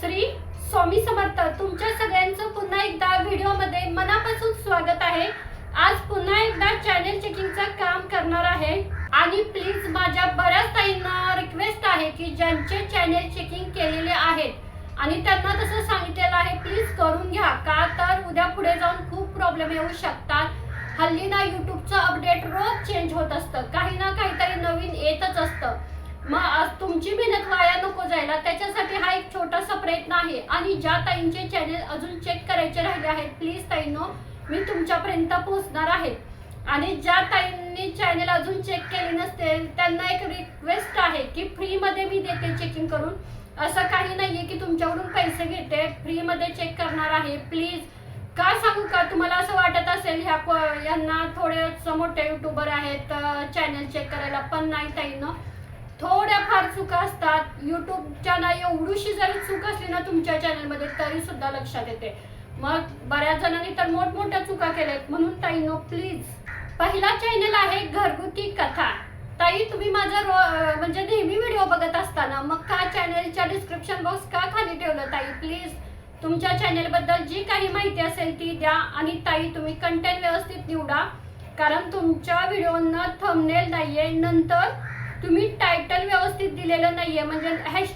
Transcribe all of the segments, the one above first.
श्री स्वामी समर्थ तुमच्या सगळ्यांचं पुन्हा एकदा व्हिडिओमध्ये मनापासून स्वागत आहे. आज पुन्हा एकदा चॅनल चेकिंगचं काम करणार आहे. आणि प्लीज माझ्या बऱ्याच ताईंना रिक्वेस्ट आहे की ज्यांचे चॅनल चेकिंग केलेले आहेत. आणि त्यांना तसं सांगितलेलं आहे प्लीज करून घ्या. का तर उद्या पुढे जाऊन खूप प्रॉब्लेम येऊ शकतात. हल्ली ना युट्यूबचं अपडेट रोज चेंज होत असतं. काही ना काहीतरी नवीन येतच असतं. मग आज तुमची मेहनत वाया नको जायला. त्याच्यासाठी हा एक छोटासा प्रयत्न आहे. आणि ज्या ताईंचे चॅनेल अजून चेक करायचे राहिले आहेत प्लीज ताईंनो मी तुमच्यापर्यंत पोहोचणार आहे. आणि ज्या ताईंनी चॅनेल अजून चेक केले नसतील त्यांना एक रिक्वेस्ट आहे की फ्रीमध्ये मी देते चेकिंग करून. असं काही नाहीये की तुमच्याकडून पैसे घेते फ्रीमध्ये चेक करणार आहे. प्लीज का सांगू का? तुम्हाला असं वाटत असेल ह्या यांना थोडे मोठे युट्यूबर आहेत चॅनल चेक करायला. पण नाही ताईंनो थोड्याफार चुका असतात. युट्यूबच्या ना एवढीशी जरी चूक असली ना तुमच्या चॅनलमध्ये तरी सुद्धा लक्षात येते. मग बऱ्याच जणांनी तर मोठमोठ्या चुका केल्यात. म्हणून ताई नो प्लीज पहिला चॅनल आहे घरगुती कथा. ताई तुम्ही माझा रो म्हणजे नेहमी व्हिडिओ बघत असताना मग का चॅनलच्या डिस्क्रिप्शन बॉक्स का खाली ठेवलं ताई? प्लीज तुमच्या चॅनलबद्दल जी काही माहिती असेल ती द्या आणि ताई तुम्ही कंटेंट व्यवस्थित निवडा. कारण तुमच्या व्हिडिओना थंबनेल नाही आहे नंतर तुम्ही टायटल व्यवस्थित दिलेलं नाहीये. म्हणजे हॅश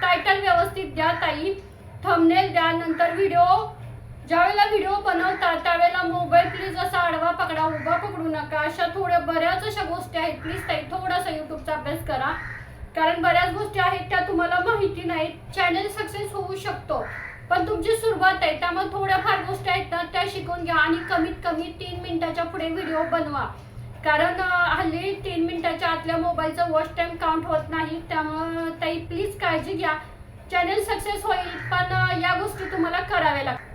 टायटल व्यवस्थित द्या ताई. थंबनेल द्या नंतर व्हिडिओ ज्यावेळेला व्हिडिओ बनवता त्यावेळेला मोबाईल प्लीज असा आडवा पकडा उभा पकडू नका. अशा थोड्या बऱ्याच अशा गोष्टी आहेत. प्लीज ताई थोडासा युट्यूबचा अभ्यास करा. कारण बऱ्याच गोष्टी आहेत त्या तुम्हाला माहिती नाहीत. चॅनल सक्सेस होऊ शकतो. पण तुमची सुरुवात आहे त्यामुळे थोड्याफार गोष्टी आहेत ना त्या शिकून घ्या. आणि कमीत कमी तीन मिनिटाच्या पुढे व्हिडिओ बनवा. कारण हल्ली तीन मिनिटाच्या आतल्या मोबाईलचा वॉच टाईम काउंट होत नाही त्यामुळं ताई प्लीज काळजी घ्या. चॅनल सक्सेस होईल पण या गोष्टी तुम्हाला कराव्या लागतात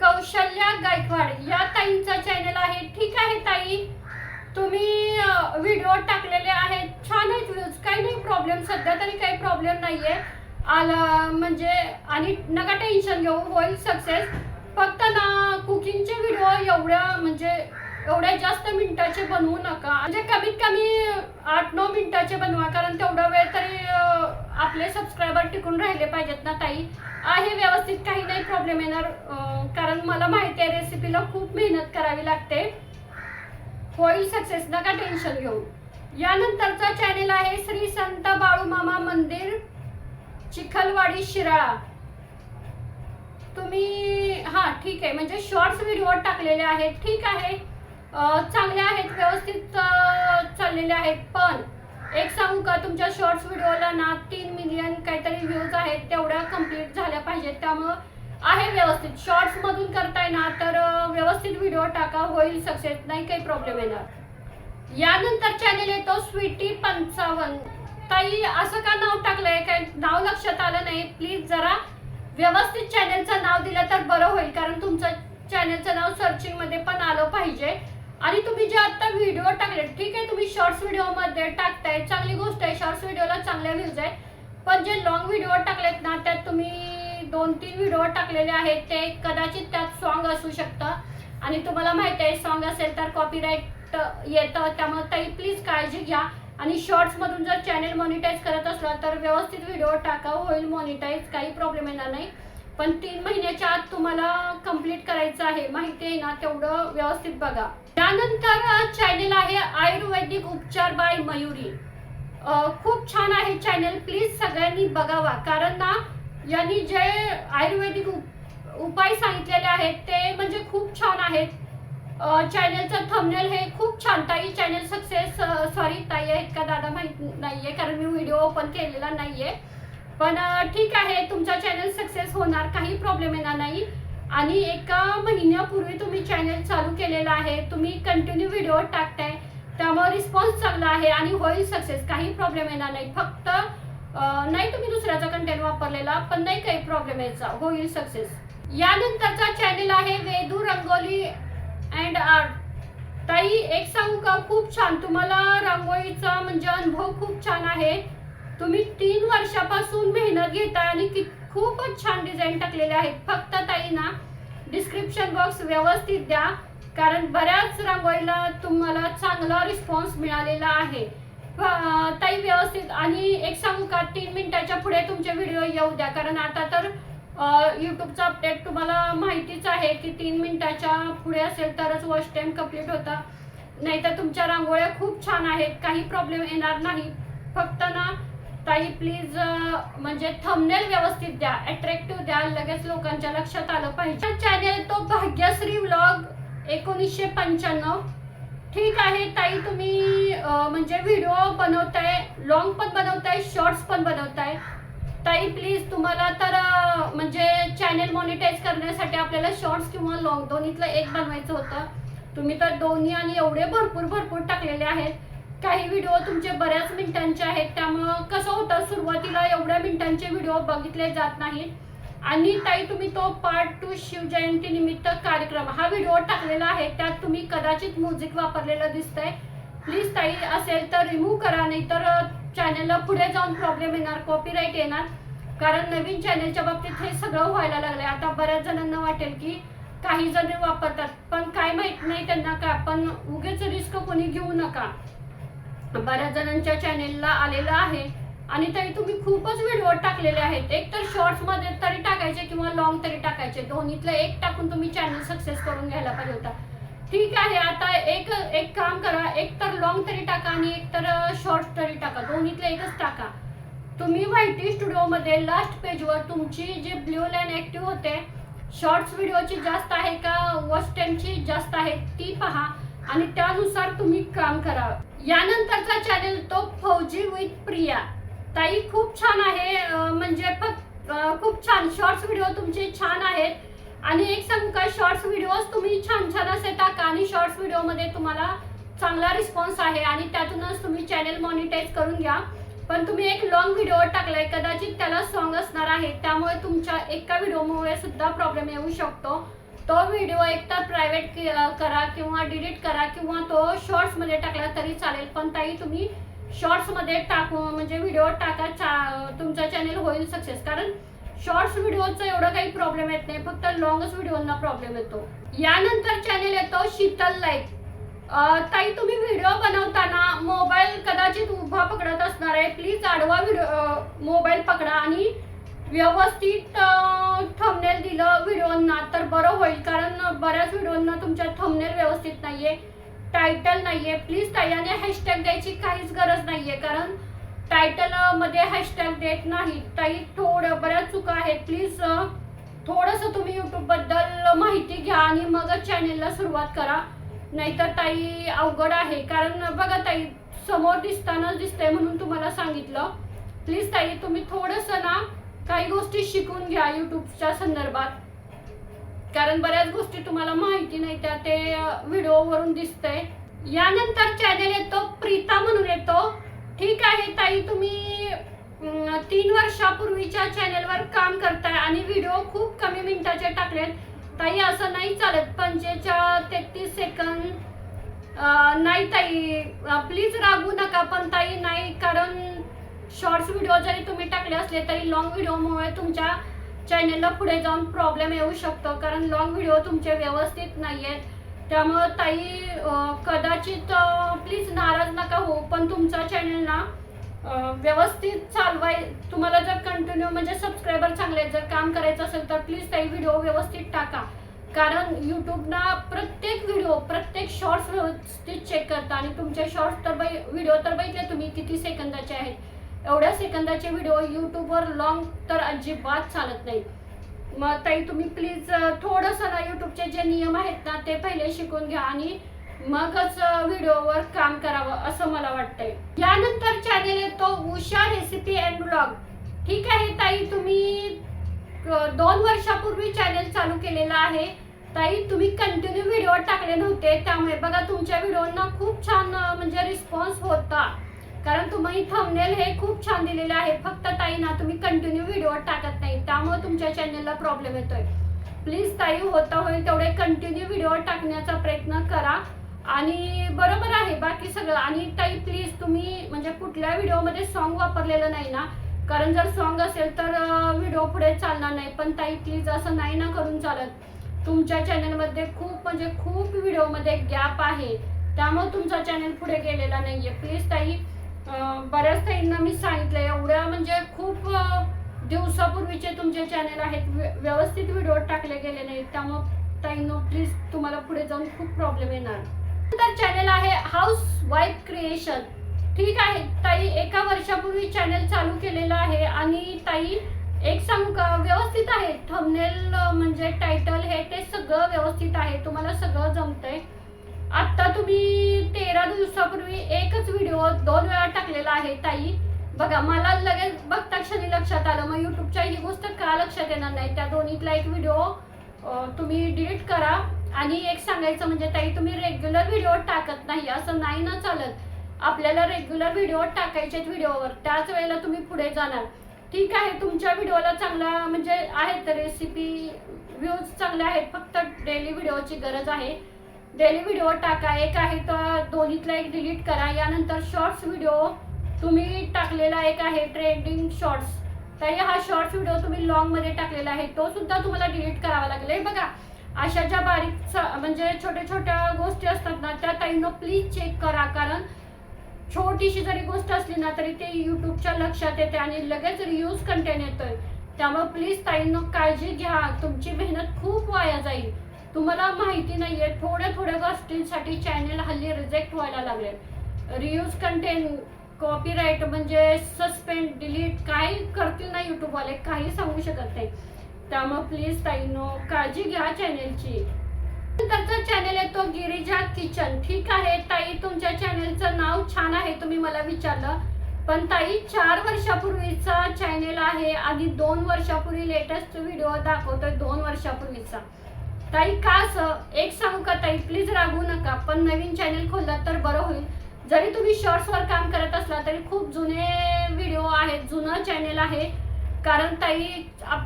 कौशल्या गायकवाड या ताईंचा चॅनल आहे. ठीक आहे ताई. तुम्ही व्हिडिओ टाकलेले आहेत. छान आहेत व्ह्यूज काही नाही प्रॉब्लेम सध्या तरी काही प्रॉब्लेम नाही आहे आला म्हणजे आणि नका टेन्शन घेऊ. होईल सक्सेस फक्त ना कुकिंगचे व्हिडिओ एवढ्या म्हणजे एवढ्या जास्त मिनिटाचे बनवू नका. म्हणजे कमीत कमी आठ नऊ मिनिटाचे बनवा कारण तेवढा वेळ तरी आपले सबस्क्रायबर टिकून राहिले पाहिजेत ना ताई. आहे व्यवस्थित काही नाही प्रॉब्लेम येणार कारण मला माहिती आहे रेसिपीला खूप मेहनत करावी लागते. होईल सक्सेस नका टेन्शन घेऊ. यानंतरचा चॅनेल आहे श्री संत बाळूमामा मंदिर चिखलवाडी शिराळा. तुम्ही हां ठीक आहे. म्हणजे शॉर्ट्स व्हिडिओ टाकलेले आहेत. ठीक आहे. चांगले आहेत व्यवस्थित चाललेले आहेत पण एक सांगू का तुमच्या शॉर्ट्स व्हिडिओला ना तीन मिलियन काहीतरी व्ह्यूज आहेत तेवढ्या कंप्लीट झाल्या पाहिजेत. त्यामुळं आहे व्यवस्थित. शॉर्ट्स मधून करताय ना तर व्यवस्थित व्हिडिओ टाका होईल सक्सेस नाही काही प्रॉब्लेम येणार. यानंतर चॅनेल येतो स्वीटी पंचावन्न. ताई असं का नाव टाकलंय? काय नाव लक्षात आलं नाही? प्लीज जरा व्यवस्थित चॅनेलचं नाव दिलं तर बरं होईल कारण तुमचं चॅनेलचं नाव सर्चिंगमध्ये पण आलं पाहिजे. आणि तुम्ही जे आता व्हिडिओ टाकले ठीक आहे तुम्ही शॉर्ट्स व्हिडिओमध्ये टाकताय चांगली गोष्ट आहे शॉर्ट्स व्हिडिओला चांगल्या व्ह्यूज आहेत पण जे लॉंग व्हिडिओ टाकलेत ना त्यात तुम्ही दोन तीन व्हिडिओ टाकलेले आहेत ते कदाचित त्यात सॉन्ग असू शकतं. आणि तुम्हाला माहिती आहे सॉन्ग असेल तर कॉपीराईट येतं त्यामुळे ताई प्लीज काळजी घ्या. आणि शॉर्ट्स मधून जर चॅनेल मॉनिटाईज करत असला तर व्यवस्थित व्हिडिओ टाका होईल मॉनिटाईज काही प्रॉब्लेम येणार नाही. पण तीन महिन्याच्या आत तुम्हाला कंप्लीट करायचं आहे. माहिती आहे ना तेवढं व्यवस्थित बघा. त्यानंतर चॅनेल आहे आयुर्वेदिक उपचार बाय मयुरी. खूप छान आहे चॅनेल प्लीज सगळ्यांनी बघावा. कारण ना यांनी जे आयुर्वेदिक उप- उपाय सांगितलेले आहेत ते म्हणजे खूप छान आहेत. चॅनलचं थंबनेल हे खूप छान. ताई चॅनल सक्सेस सॉरी ताई आहेत का दादा माहीत आहे कारण मी व्हिडिओ ओपन केलेला नाही आहे पण ठीक आहे तुमचा चॅनल सक्सेस होणार काही प्रॉब्लेम येणार नाही. आणि एका महिन्यापूर्वी तुम्ही चॅनल चालू केलेला आहे तुम्ही कंटिन्यू व्हिडिओ टाकताय त्यामुळे रिस्पॉन्स चांगला आहे आणि होईल सक्सेस काही प्रॉब्लेम येणार नाही. फक्त नाही तुम्ही दुसऱ्याचा कंटेंट वापरलेला पण नाही काही प्रॉब्लेम यायचा होईल सक्सेस यानंतरचा चॅनल आहे वेदू रंगोली अँड आर्ट ताई एक सांगू का? खूप छान तुम्हाला रांगोळीचा म्हणजे अनुभव खूप छान आहे. तुम्ही तीन वर्षापासून मेहनत घेताय आणि कि खूपच छान डिझाईन टाकलेले आहेत. फक्त ताई ना डिस्क्रिप्शन बॉक्स व्यवस्थित द्या कारण बऱ्याच रांगोळीला तुम्हाला चांगला रिस्पॉन्स मिळालेला आहे. फ- ताई व्यवस्थित आणि एक सांगू का तीन मिनिटाच्या पुढे तुमचे व्हिडिओ येऊ द्या कारण आता तर यूट्यूबचा अपडेट तुम्हाला माहितीच आहे की तीन मिनिटाच्या पुढे असेल तरच वॉच टाईम कंप्लीट होता. नाहीतर तुमच्या रांगोळ्या खूप छान आहेत काही प्रॉब्लेम येणार नाही. फक्त ना ताई प्लीज म्हणजे थंबनेल व्यवस्थित द्या अट्रॅक्टिव्ह द्या लगेच लोकांच्या लक्षात आलं पाहिजे. चॅनेल तो भाग्यश्री व्लॉग एकोणीसशे पंच्याण्णव. ठीक आहे ताई तुम्ही म्हणजे व्हिडिओ बनवताय लॉंग पण बनवताय शॉर्ट्स पण बनवताय. ताई प्लीज तुम्हाला तर म्हणजे चॅनेल मॉनिटाईज करण्यासाठी आपल्याला शॉर्ट्स किंवा लॉंग दोन्हीतलं एक बनवायचं होतं. तुम्ही तर दोन्ही आणि एवढे भरपूर भरपूर टाकलेले आहेत. काही व्हिडिओ तुमचे बऱ्याच मिनिटांचे आहेत त्यामुळं कसं होतं सुरुवातीला एवढ्या मिनिटांचे व्हिडिओ बघितले जात नाहीत. आणि ताई तुम्ही तो पार्ट टू शिवजयंती निमित्त कार्यक्रम हा व्हिडिओ टाकलेला आहे त्यात तुम्ही कदाचित म्युझिक वापरलेलं दिसतंय. प्लीज ताई असेल तर रिमूव्ह करा नाही तर चॅनलला पुढे जाऊन प्रॉब्लेम येणार कॉपीराईट येणार. कारण नवीन चॅनलच्या बाबतीत हे सगळं व्हायला लागलंय. आता बऱ्याच जणांना वाटेल की काही जण वापरतात पण काय माहीत नाही त्यांना का पण उगेच रिस्क कोणी घेऊ नका. बऱ्याच जणांच्या चॅनेलला आलेलं आहे. आणि तरी तुम्ही खूपच व्हिडिओ टाकलेले आहेत. एक तर शॉर्ट्समध्ये तरी टाकायचे किंवा लॉंग तरी टाकायचे. दोन्हीतलं एक टाकून तुम्ही चॅनल सक्सेस करून घ्यायला पाहिजे होता. ठीक आहे आता एक एक काम करा. एक तर लॉंग तरी टाका आणि एक तर शॉर्ट तरी टाका. दोन्हीतलं एकच टाका. तुम्ही व्हायटी स्टुडिओमध्ये लास्ट पेजवर तुमची जी ब्ल्यू लाईन ॲक्टिव्ह होते शॉर्ट्स व्हिडिओची जास्त आहे का? वॉच टाइमची जास्त आहे ती पहा. आणि त्यानुसार तुम्ही काम करा. यानंतरचा चॅनल तो फौजी विथ प्रिया. ताई खूप छान आहे म्हणजे फक्त खूप छान शॉर्ट्स व्हिडिओ तुमचे छान आहेत. आणि एक सांगू का शॉर्ट्स व्हिडिओज तुम्ही छान छान असे टाका आणि शॉर्ट्स व्हिडिओमध्ये तुम्हाला चांगला रिस्पॉन्स आहे आणि त्यातूनच तुम्ही चॅनल मॉनिटाईज करून घ्या. पण तुम्ही एक लॉंग व्हिडिओ टाकलाय कदाचित त्याला सॉन्ग असणार आहे. त्यामुळे तुमच्या एका व्हिडिओमुळे सुद्धा प्रॉब्लेम येऊ शकतो. तो व्हिडिओ एकतर प्रायव्हेट करा किंवा डिलीट करा किंवा तो शॉर्ट्समध्ये टाकला तरी चालेल. पण ताई तुम्ही शॉर्ट्समध्ये टाकू म्हणजे व्हिडिओ टाका चा- तुमचा चॅनल होईल सक्सेस कारण शॉर्ट्स व्हिडिओचा एवढं काही प्रॉब्लेम येत नाही फक्त लॉंगच व्हिडिओना प्रॉब्लेम येतो. यानंतर चॅनल येतो शीतल लाइट ताई तुम्ही व्हिडिओ बनवताना मोबाईल कदाचित उभा पकडत असणार आहे. प्लीज आडवा व्हिडिओ मोबाईल पकडा आणि व्यवस्थित थंबनेल दिलं व्हिडिओंना तर बरं होईल कारण बऱ्याच व्हिडिओंना तुमच्या थंबनेल व्यवस्थित नाहीये टायटल नाहीये. प्लीज ताई आणि हॅशटॅग द्यायची काहीच गरज नाहीये कारण टायटलमध्ये हॅशटॅग देत नाही. ताई थोडं बऱ्याच चुका आहेत. प्लीज थोडंसं तुम्ही युट्यूबबद्दल माहिती घ्या आणि मगच चॅनेलला सुरुवात करा. नाहीतर ताई अवघड आहे. कारण बघा ताई समोर दिसतानाच दिसतंय म्हणून तुम्हाला सांगितलं. प्लीज ताई तुम्ही थोडंसं ना काही गोष्टी शिकून घ्या यूट्यूबच्या संदर्भात. कारण बऱ्याच गोष्टी तुम्हाला माहिती नाही त्या ते व्हिडिओवरून दिसतंय. यानंतर चॅनल येतो प्रीता म्हणून येतो. ठीक आहे ताई तुम्ही तीन वर्षापूर्वीच्या चॅनलवर काम करताय आणि व्हिडिओ खूप कमी मिनिटाचे टाकलेत. ताई असं नाही चालत. पंचेच्या तेहतीस सेकंद. नाही ताई प्लीज रागू नका पण ताई नाही कारण शॉर्ट्स व्हिडिओ जरी तुम्ही टाकले असले तरी लॉंग व्हिडिओमुळे तुमच्या चॅनेलला पुढे जाऊन प्रॉब्लेम येऊ शकतो. कारण लॉंग व्हिडिओ तुमचे व्यवस्थित नाही आहेत त्यामुळं ताई कदाचित प्लीज नाराज नका हो पण तुमचा चॅनल ना व्यवस्थित चालवाय तुम्हाला जर कंटिन्यू म्हणजे सबस्क्रायबर चांगले आहेत, जर काम करायचं असेल तर प्लीज ताई व्हिडिओ व्यवस्थित टाका. कारण यूट्यूबना प्रत्येक व्हिडिओ प्रत्येक शॉर्ट्स व्यवस्थित चेक करता आणि तुमचे शॉर्ट्स तर व्हिडिओ तर बघितले तुम्ही किती सेकंदाचे आहेत. एवढ्या सेकंदाचे व्हिडिओ यूट्यूबवर लॉंग तर अजिबात चालत नाही. मग ताई तुम्ही प्लीज थोडंसं ना यूट्यूबचे जे नियम आहेत ना ते पहिले शिकून घ्या आणि मगच व्हिडिओवर काम करावं असं मला वाटतंय. यानंतर चॅनेल येतो उषा रेसिपी अँड ब्लॉग ठीक आहे ताई तुम्ही दोन वर्षापूर्वी चॅनेल चालू केलेला आहे. ताई तुम्ही कंटिन्यू व्हिडिओ टाकले नव्हते त्यामुळे बघा तुमच्या व्हिडिओना खूप छान म्हणजे रिस्पॉन्स होता. कारण तुम्ही थंबनेल हे खूप छान दिलेले आहे. फक्त ताई ना तुम्ही कंटिन्यू व्हिडिओ टाकत नाही. त्यामुळे तुमच्या चॅनेलला प्रॉब्लेम येतोय. प्लीज ताई होता होईल तेवढे कंटिन्यू व्हिडिओ टाकण्याचा प्रयत्न करा. आणि बरोबर आहे बाकी सगळं. आणि ताई प्लीज तुम्ही म्हणजे कुठल्या व्हिडिओमध्ये सॉन्ग वापरलेलं नाही ना. कारण जर सॉन्ग असेल तर व्हिडिओ पुढे चालणार नाही. पण ताई प्लीज असं नाही ना करून चालत. तुमच्या चॅनलमध्ये खूप म्हणजे खूप व्हिडिओमध्ये गॅप आहे. त्यामुळे तुमचा चॅनल पुढे गेलेला नाही आहे प्लीज ताई बऱ्याच ताईंना मी सांगितलं एवढ्या म्हणजे खूप दिवसापूर्वीचे तुमचे चॅनल आहेत. व्यवस्थित व्हिडिओ टाकले गेले नाहीत. त्यामुळं ताईंनो प्लीज तुम्हाला पुढे जाऊन खूप प्रॉब्लेम येणार. नंतर चॅनल आहे हाऊस वाईफ क्रिएशन ठीक आहे ताई एका वर्षापूर्वी चॅनल चालू केलेलं आहे आणि ताई एक सांगू का? व्यवस्थित आहे. थंबनेल म्हणजे टायटल हे ते सगळं व्यवस्थित आहे. तुम्हाला सगळं जमतंय. आत्ता तुम्ही तेरा दिवसापूर्वी एकच व्हिडिओ दोन वेळा टाकलेला आहे ताई. बघा मला लगेच बघता क्षणी लक्षात आलं. मग युट्यूबच्या ही गोष्ट का लक्षात येणार नाही? त्या दोन्हीतला एक व्हिडिओ तुम्ही डिलीट करा. आणि एक सांगायचं म्हणजे ताई तुम्ही रेग्युलर व्हिडिओ टाकत नाही असं नाही ना चालत. आपल्याला रेग्युलर व्हिडिओ टाकायचे व्हिडिओवर त्याच वेळेला तुम्ही पुढे जाणार. ठीक आहे तुमच्या व्हिडिओला चांगला म्हणजे आहेत रेसिपी व्ह्यूज चांगले आहेत. फक्त डेली व्हिडिओची गरज आहे. डेली व्हिडिओ टाका एक आहे तर दोन्हीतला एक डिलीट करा. यानंतर शॉर्ट्स व्हिडिओ तुम्ही टाकलेला एक आहे ट्रेंडिंग शॉर्ट्स ताई हा शॉर्ट्स व्हिडिओ तुम्ही लॉंगमध्ये टाकलेला आहे. तो सुद्धा तुम्हाला डिलीट करावा लागेल. हे बघा अशा ज्या बारीक म्हणजे छोट्या छोट्या गोष्टी असतात ना त्या ताईनं प्लीज चेक करा. कारण छोटीशी जरी गोष्ट असली ना तरी ते यूट्यूबच्या लक्षात येते आणि लगेच रियूज कंटेंट येतोय. त्यामुळे प्लीज ताईनं काळजी घ्या. तुमची मेहनत खूप वाया जाईल. तुम्हाला माहिती नाहीये थोड्या थोड्या गोष्टींसाठी चॅनेल हल्ली रिजेक्ट व्हायला लागले. रियूज कंटेंट कॉपीराईट म्हणजे सस्पेंड डिलीट काय करतील ना यूट्यूबवाले काही सांगू शकत नाही. त्यामुळे प्लीज ताईनो काळजी घ्या चॅनेलची नंतरचा चॅनेल आहे तो गिरिजा किचन. ठीक आहे ताई तुमच्या चॅनेलचं नाव छान आहे तुम्ही मला विचारलं. पण ताई चार वर्षापूर्वीचा चॅनेल आहे आणि दोन वर्षापूर्वी लेटेस्ट व्हिडिओ दाखवतोय दोन वर्षापूर्वीचा. ताई का असं? एक सांगू का ताई? प्लीज रागवू नका पण नवीन चॅनेल खोललात तर बरं होईल. जरी तुम्ही शॉर्ट्सवर काम करत असला तरी खूप जुने व्हिडिओ आहेत जुनं चॅनेल आहे. कारण ताई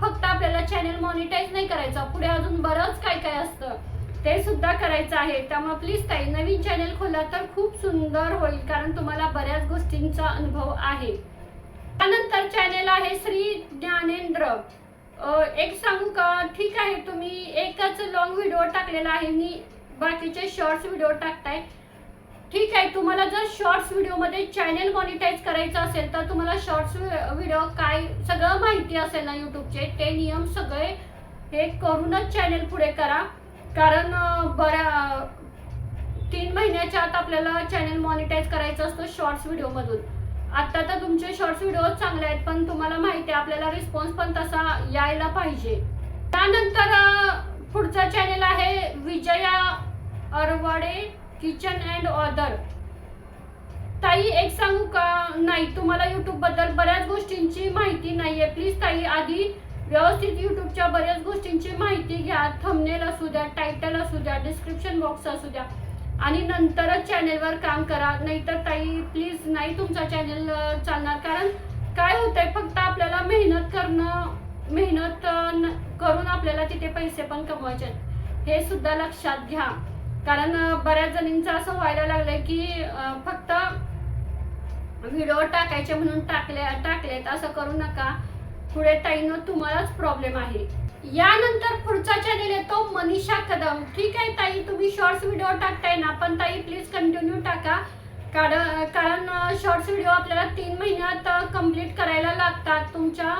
फक्त आपल्याला चॅनेल मॉनिटाईज नाही करायचं. पुढे अजून बरंच काय काय असतं ते सुद्धा करायचं आहे. त्यामुळे प्लीज ताई नवीन चॅनेल खोला तर खूप सुंदर होईल कारण तुम्हाला बऱ्याच गोष्टींचा अनुभव आहे. त्यानंतर चॅनेल आहे श्री ज्ञानेंद्र. एक सांगू का? ठीक आहे तुम्ही एकच लॉंग व्हिडिओ टाकलेला आहे. मी बाकीचे शॉर्ट्स व्हिडिओ टाकताय. ठीक आहे तुम्हाला जर शॉर्ट्स व्हिडिओमध्ये चॅनल मॉनिटाईज करायचं असेल तर तुम्हाला शॉर्ट्स व्हिडिओ काय सगळं माहिती असेल ना यूट्यूबचे ते नियम सगळे हे करूनच चॅनल पुढे करा. कारण बऱ्या तीन महिन्याच्या आत आपल्याला चॅनल मॉनिटाईज करायचं असतं शॉर्ट्स व्हिडिओमधून आता तर तुमचे शॉर्ट्स व्हिडिओ चांगले आहेत पण तुम्हाला माहिती आहे आपल्याला रिस्पॉन्स पण तसा यायला पाहिजे. त्यानंतर पुढचा चॅनेल आहे Vijaya Arwade kitchen and other ताई एक सांगू का? नाही तुम्हाला युट्यूबबद्दल बऱ्याच गोष्टींची माहिती नाहीये. प्लीज ताई आधी व्यवस्थित युट्यूबच्या बऱ्याच गोष्टींची माहिती घ्या. थंबनेल असू द्या टायटल असू द्या डिस्क्रिप्शन बॉक्स असू द्या. आणि नंतरच चॅनेलवर काम करा. नाहीतर ताई प्लीज नाही तुमचा चॅनेल चालणार. कारण काय होतंय फक्त आपल्याला मेहनत करणं मेहनत न- करून आपल्याला तिथे पैसे पण कमवायचे आहेत. हे सुद्धा लक्षात घ्या. कारण बऱ्याच जणींचं असं व्हायला लागलंय की फक्त व्हिडिओ टाकायचे म्हणून टाकले टाकलेत असं करू नका. पुढे ताईनं तुम्हालाच प्रॉब्लेम आहे. यानंतर पुढचा चॅनेल येतो मनीषा कदम. ठीक आहे ताई तुम्ही शॉर्ट्स व्हिडिओ टाकताय ना पण ताई प्लीज कंटिन्यू टाका. कारण कारण शॉर्ट्स व्हिडिओ आपल्याला तीन महिन्यात कंप्लीट करायला लागतात. तुमच्या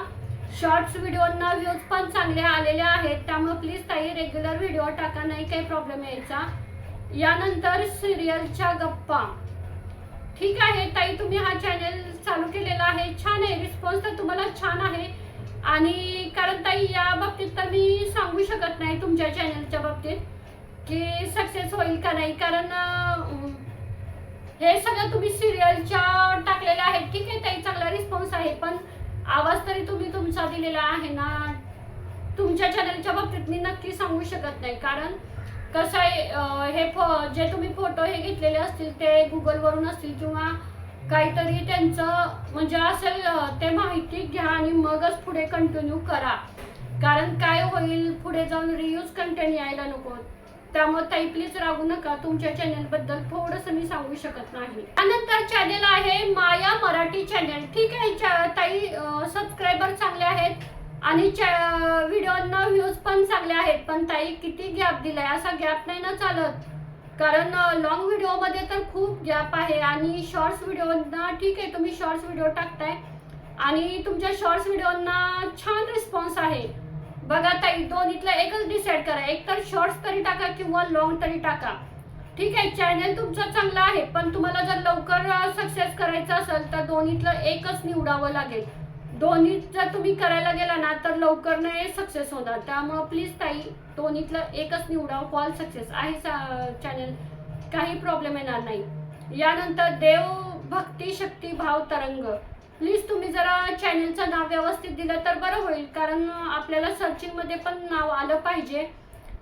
शॉर्ट्स व्हिडिओना व्ह्यूज पण चांगले आलेले आहेत. त्यामुळे प्लीज ताई रेग्युलर व्हिडिओ टाका नाही काही प्रॉब्लेम यायचा. यानंतर सिरियलच्या गप्पा. ठीक आहे ताई तुम्ही हा चॅनल चालू केलेला आहे. छान आहे रिस्पॉन्स तर तुम्हाला छान आहे. आणि कारण ताई या बाबतीत तर मी सांगू शकत नाही तुमच्या चॅनलच्या बाबतीत की सक्सेस होईल का नाही. कारण हे सगळं तुम्ही सिरियलच्या टाकलेलं आहे. ठीक आहे ताई चांगला रिस्पॉन्स आहे. पण आवाज तरी तुम्ही तुमचा दिलेला आहे ना. तुमच्या चॅनलच्या बाबतीत मी नक्की सांगू शकत नाही. कारण कसं आहे हे फ- जे तुम्ही फोटो हे घेतलेले असतील ते गुगलवरून असतील किंवा काहीतरी त्यांचं म्हणजे असेल ते माहिती घ्या आणि मगच पुढे कंटिन्यू करा. कारण काय होईल पुढे जाऊन रियूज कंटेंट यायला नको. त्यामुळे ताई प्लीज रागू नका तुमच्या चॅनलबद्दल थोडस मी सांगू शकत नाही. त्यानंतर चॅनल आहे माया मराठी चॅनल ठीक आहे ताई सबस्क्रायबर चांगले आहेत आणि व्हिडिओना व्ह्यूज पण चांगले आहेत. पण ताई किती गॅप दिलाय? असा गॅप नाही ना चालत. कारण लॉंग व्हिडिओमध्ये तर खूप गॅप आहे आणि शॉर्ट्स व्हिडिओना ठीक आहे तुम्ही शॉर्ट्स व्हिडिओ टाकताय आणि तुमच्या शॉर्ट्स व्हिडिओना छान रिस्पॉन्स आहे. बघा ताई दोन्हीतला एकच डिसाईड करा. एक तर शॉर्ट्स तरी टाका किंवा लॉंग तरी टाका. ठीक आहे चॅनल तुमचा चांगला आहे पण तुम्हाला जर लवकर सक्सेस करायचं असेल तर दोन्हीतलं एकच निवडावं लागेल. दोन्ही जर तुम्ही करायला गेला ना तर लवकर नाही सक्सेस होणार. त्यामुळं प्लीज ताई दोन्हीतलं एकच निवडा कॉल सक्सेस आहे चॅनल काही प्रॉब्लेम येणार नाही. यानंतर देव भक्ती शक्ती भाव तरंग. प्लीज तुम्ही जरा चॅनलचं नाव व्यवस्थित दिलं तर बरं होईल कारण आपल्याला सर्चिंगमध्ये पण नाव आलं पाहिजे.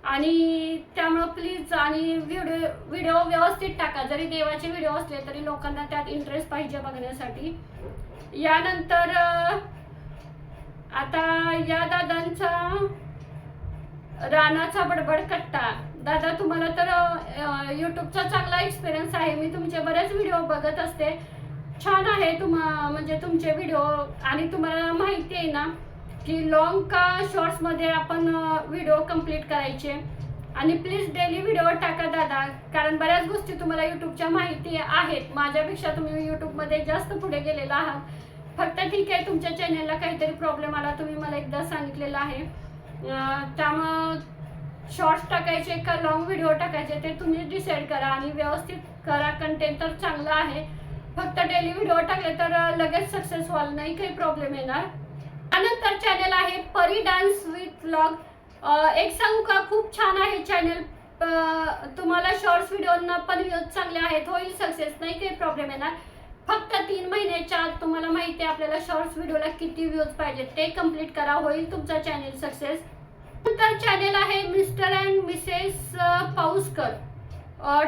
आणि त्यामुळं प्लीज आणि व्हिडिओ व्हिडिओ व्यवस्थित टाका. जरी देवाचे व्हिडिओ असले तरी लोकांना त्यात इंटरेस्ट पाहिजे बघण्यासाठी. यानंतर आता या दादांचा रानाचा बडबड कट्टा. दादा तुम्हाला तर यूट्यूबचा चांगला एक्सपिरियन्स आहे. मी तुमचे बरेच व्हिडिओ बघत असते. छान आहे तुम्हा म्हणजे तुमचे व्हिडिओ आणि तुम्हाला माहिती आहे ना की लॉंग का शॉर्ट्समध्ये आपण व्हिडिओ कंप्लीट करायचे. आणि प्लीज डेली व्हिडिओ टाका दादा. कारण बऱ्याच गोष्टी तुम्हाला यूट्यूबच्या माहिती आहेत. माझ्यापेक्षा तुम्ही यूट्यूबमध्ये जास्त पुढे गेलेला आहात. फक्त ठीक आहे तुमच्या चॅनेलला काहीतरी प्रॉब्लेम आला तुम्ही मला एकदा सांगितलेलं आहे. त्यामुळं शॉर्ट्स टाकायचे का लॉंग व्हिडिओ टाकायचे ते तुम्ही डिसाईड करा आणि व्यवस्थित करा कंटेंट तर चांगलं आहे. फक्त डेली व्हिडिओ टाकले तर लगेच सक्सेस व्हाल नाही काही प्रॉब्लेम येणार. त्यानंतर चॅनल आहे परी डान्स विथ व्लॉग एक सांगू का? खूप छान आहे चॅनल तुम्हाला शॉर्ट्स व्हिडिओना पण व्ह्यूज चांगले आहेत होईल सक्सेस नाही काही प्रॉब्लेम येणार. फक्त तीन महिन्याच्या आत तुम्हाला माहिती आहे आपल्याला शॉर्ट्स व्हिडिओला किती व्ह्यूज पाहिजे ते कंप्लीट करा. होईल तुमचा चॅनेल सक्सेस नंतर चॅनेल आहे मिस्टर अँड मिसेस पाऊसकर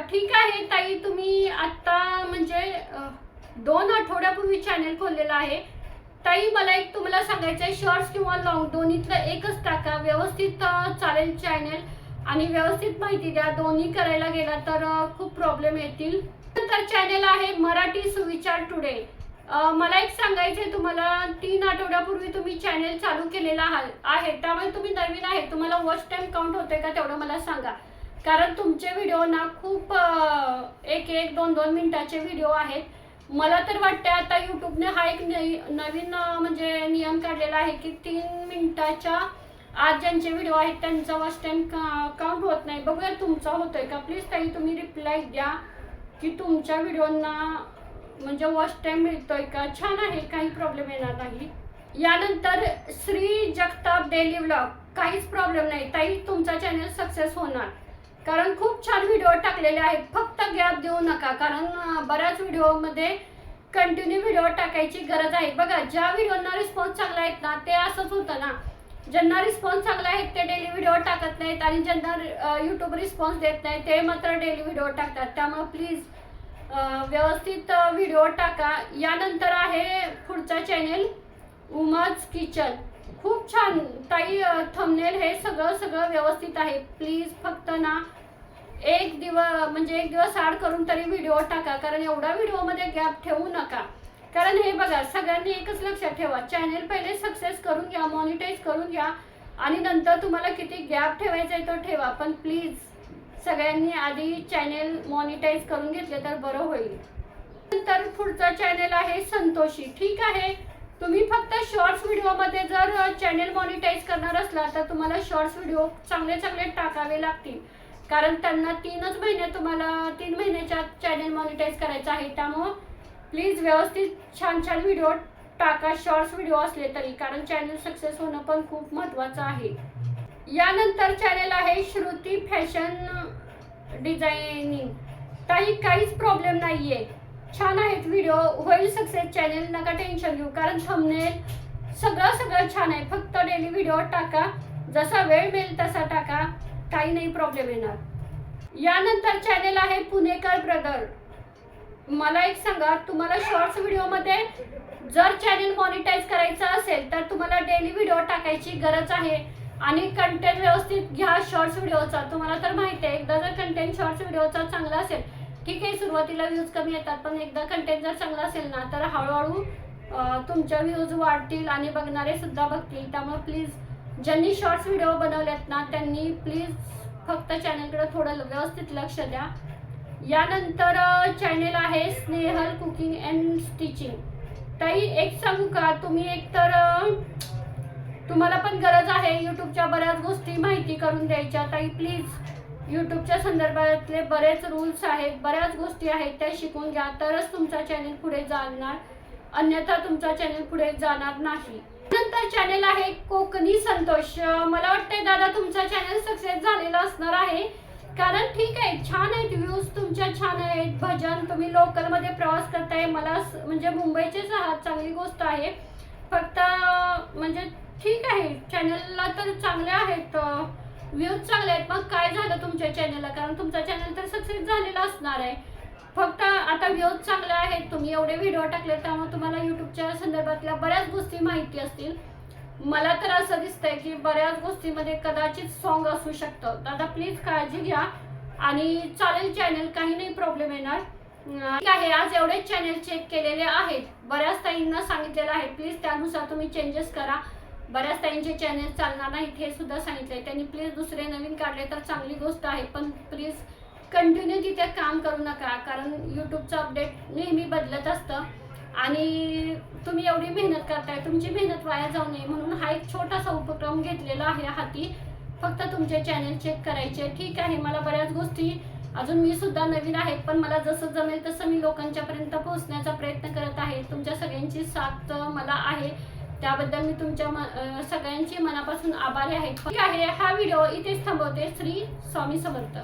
ठीक आहे ताई तुम्ही आत्ता म्हणजे दोन आठवड्यापूर्वी चॅनल खोललेलं आहे. ताई मला एक तुम्हाला सांगायचं आहे शॉर्ट्स किंवा लॉंग दोन्हीतलं एकच टाका. व्यवस्थित चालेल चॅनेल आणि व्यवस्थित माहिती द्या दोन्ही करायला गेला तर खूप प्रॉब्लेम येतील. तर चॅनल आहे मराठी सुविचार टुडे मला एक सांगायचे तुम्हाला तीन आठवड्यापूर्वी तुम्ही चॅनल चालू केलेला आहे. त्यामुळे तुम्ही नवीन आहे. तुम्हाला वॉच टाईम काउंट होते का तेवढं मला सांगा. कारण तुमचे व्हिडिओ ना खूप एक एक दोन दोन मिनिटाचे व्हिडिओ आहेत. मला तर वाटते आता यूट्यूबने हा एक नवीन म्हणजे नियम काढलेला आहे की तीन मिनिटाच्या आज ज्यांचे व्हिडिओ आहेत त्यांचा वॉच टाईम काउंट होत नाही. बघूया तुमचा होतोय का? प्लीज ताई तुम्ही रिप्लाय द्या. की तुमच्या व्हिडिओना म्हणजे वॉच टाईम मिळतोय का? छान आहे काही प्रॉब्लेम येणार नाही. यानंतर श्री जगताप डेली व्लॉग काहीच प्रॉब्लेम नाही. ताई तुमचा चॅनल सक्सेस होणार. कारण खूप छान व्हिडिओ टाकलेले आहेत. फक्त गॅप देऊ नका. कारण बऱ्याच व्हिडिओमध्ये कंटिन्यू व्हिडिओ टाकायची गरज आहे. बघा ज्या व्हिडिओना रिस्पॉन्स चांगला आहेत ना ते असंच होतं ना. ज्यांना रिस्पॉन्स चांगला आहे ते डेली व्हिडिओ टाकत नाहीत आणि ज्यांना यूट्यूब रिस्पॉन्स देत नाही ते मात्र डेली व्हिडिओ टाकतात. त्यामुळं प्लीज व्यवस्थित व्हिडिओ टाका. यानंतर आहे पुढचा चॅनेल उमाज किचन खूप छान ताई थंबनेल हे सगळं सगळं व्यवस्थित आहे. प्लीज फक्त ना एक दिवस म्हणजे एक दिवस आड करून तरी व्हिडिओ टाका. कारण एवढा व्हिडिओमध्ये गॅप ठेवू नका. कारण हे बघा सगळ्यांनी एकच लक्षात ठेवा. चॅनेल पहिले सक्सेस करून घ्या मॉनिटाईज करून घ्या. आणि नंतर तुम्हाला किती गॅप ठेवायचा आहे तो ठेवा. पण प्लीज सगळ्यांनी आधी चॅनेल मॉनिटाईज करून घेतले तर बरं होईल. नंतर पुढचा चॅनेल आहे संतोषी. ठीक आहे? तुम्ही फक्त शॉर्ट्स व्हिडिओमध्ये जर चॅनेल मॉनिटाईज करणार असला तर तुम्हाला शॉर्ट्स व्हिडिओ चांगले चांगले टाकावे लागतील. कारण त्यांना तीनच महिने तुम्हाला तीन महिन्याच्या चॅनेल मॉनिटाईज करायचं आहे. त्यामुळं प्लीज व्यवस्थित छान छान व्हिडिओ टाका. शॉर्ट्स व्हिडिओ असले तरी कारण चॅनल सक्सेस होणं पण खूप महत्त्वाचं आहे. यानंतर चॅनल आहे श्रुती फॅशन डिझायनिंग ताई काहीच प्रॉब्लेम नाही आहे छान आहेत व्हिडिओ होईल सक्सेस चॅनेल नका टेन्शन घेऊ. कारण थंबनेल सगळं सगळं छान आहे. फक्त डेली व्हिडिओ टाका. जसा वेळ मिळेल तसा टाका. काही नाही प्रॉब्लेम येणार. यानंतर चॅनल आहे पुणेकर ब्रदर मला एक सांगा तुम्हाला शॉर्ट्स व्हिडिओमध्ये जर चॅनल मॉनिटाईज करायचं असेल तर तुम्हाला डेली व्हिडिओ टाकायची गरज आहे. आणि कंटेंट व्यवस्थित घ्या शॉर्ट्स व्हिडिओचा तुम्हाला तर माहिती आहे एकदा जर कंटेंट शॉर्ट्स व्हिडिओचा चांगला असेल ठीक आहे सुरुवातीला व्ह्यूज कमी येतात पण एकदा कंटेंट जर चांगला असेल ना तर हळूहळू तुमच्या व्ह्यूज वाढतील आणि बघणारे सुद्धा बघतील. त्यामुळे प्लीज ज्यांनी शॉर्ट्स व्हिडिओ बनवलेत ना त्यांनी प्लीज फक्त चॅनलकडे थोडं व्यवस्थित लक्ष द्या. यानंतर चॅनेल आहे स्नेहल कुकिंग अँड स्टिचिंग. ताई एक सांगू का? तुम्ही एक तर तुम्हाला पण गरज आहे यूट्यूबच्या बऱ्याच गोष्टी माहिती करून द्यायच्या. ताई प्लीज यूट्यूबच्या संदर्भातले बरेच रूल्स आहेत बऱ्याच गोष्टी आहेत त्या शिकून घ्या. तरच तुमचा चॅनेल पुढे जाणार अन्यथा तुमचा चॅनल पुढे जाणार नाही. नंतर चॅनेल आहे कोकणी संतोष. मला वाटतंय दादा तुमचा चॅनेल सक्सेस झालेला असणार आहे. कारण ठीक आहे छान आहेत व्ह्यूज तुमच्या छान आहेत भजन तुम्ही लोकलमध्ये प्रवास करताय. मला म्हणजे मुंबईचेच आहात चांगली गोष्ट आहे. फक्त म्हणजे ठीक आहे चॅनलला तर चांगले आहेत व्ह्यूज चांगले आहेत मग काय झालं तुमच्या चॅनलला कारण तुमचा चॅनल तर सक्सेस झालेला असणार आहे. फक्त आता व्ह्यूज चांगले आहेत तुम्ही एवढे व्हिडिओ टाकले त्यामुळे तुम्हाला यूट्यूबच्या संदर्भातल्या बऱ्याच गोष्टी माहिती असतील. मला तर असं दिसतंय की बऱ्याच गोष्टीमध्ये कदाचित सॉन्ग असू शकतं. दादा प्लीज काळजी घ्या. आणि चालेल चॅनल काही नाही प्रॉब्लेम येणार. ठीक आहे आज एवढे चॅनल चेक केलेले आहेत. बऱ्याच ताईंना सांगितलेलं आहे. प्लीज त्यानुसार तुम्ही चेंजेस करा. बऱ्याच ताईंचे चॅनल चालणार नाहीत हे सुद्धा सांगितलंय. त्यांनी प्लीज दुसरे नवीन काढले तर चांगली गोष्ट आहे पण प्लीज कंटिन्यू तिथे काम करू नका कारण यूट्यूबचं अपडेट नेहमी बदलत असतं. आणि तुम्ही एवढी मेहनत करताय तुमची मेहनत वाया जाऊ नये म्हणून हा एक छोटासा उपक्रम घेतलेला आहे हाती. फक्त तुमचे चॅनल चेक करायचे. ठीक आहे मला बऱ्याच गोष्टी अजून मी सुद्धा नवीन आहे पण मला जसं जमेल तसं मी लोकांच्यापर्यंत पोहोचण्याचा प्रयत्न करत आहे. तुमच्या सगळ्यांची साथ मला आहे. त्याबद्दल मी तुमच्या म- सगळ्यांची मनापासून आभारी आहे. ठीक आहे हा व्हिडिओ इथेच थांबवते. श्री स्वामी समर्थ.